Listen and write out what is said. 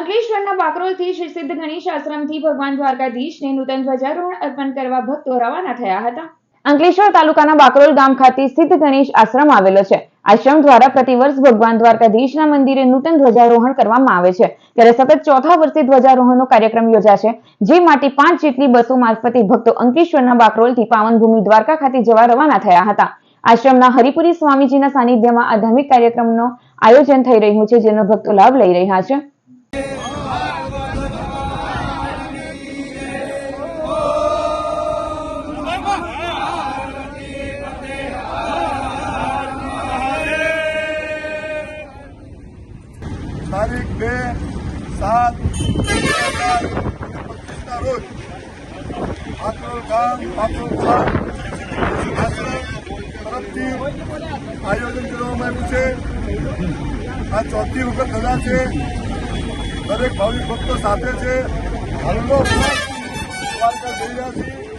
અંકલેશ્વરના બાકરોલથી શ્રી સિદ્ધ ગણેશ આશ્રમથી ભગવાન દ્વારકાધીશને નૂતન ધ્વજારોહણ અર્પણ કરવા ભક્તો રવાના થયા હતા. અંકલેશ્વર તાલુકાના બાકરોલ ગામ ખાતે સિદ્ધ ગણેશ આશ્રમ આવેલો છે. આશ્રમ દ્વારા પ્રતિવર્ષ ભગવાન દ્વારકાધીશના મંદિરે નૂતન ધ્વજારોહણ કરવામાં આવે છે. ત્યારે સતત ચોથા વર્ષે ધ્વજારોહણનો કાર્યક્રમ યોજાશે, જે માટે પાંચ જેટલી બસો મારફતે ભક્તો અંકલેશ્વરના બાકરોલથી પાવનભૂમિ દ્વારકા ખાતે જવા રવાના થયા હતા. આશ્રમના હરિપુરી સ્વામીજીના સાનિધ્યમાં આ ધાર્મિક કાર્યક્રમનું આયોજન થઈ રહ્યું છે, જેનો ભક્તો લાભ લઈ રહ્યા છે. તારીખ બે સાત પચીસના રોજ આકરોલ ગામ. ગામ તરફથી આયોજન કરવામાં આવ્યું છે. આ ચોથી વખત થયા છે. દરેક ભાવિક ભક્તો સાથે છે. હાલનો દ્વારકા જઈ રહ્યા છીએ.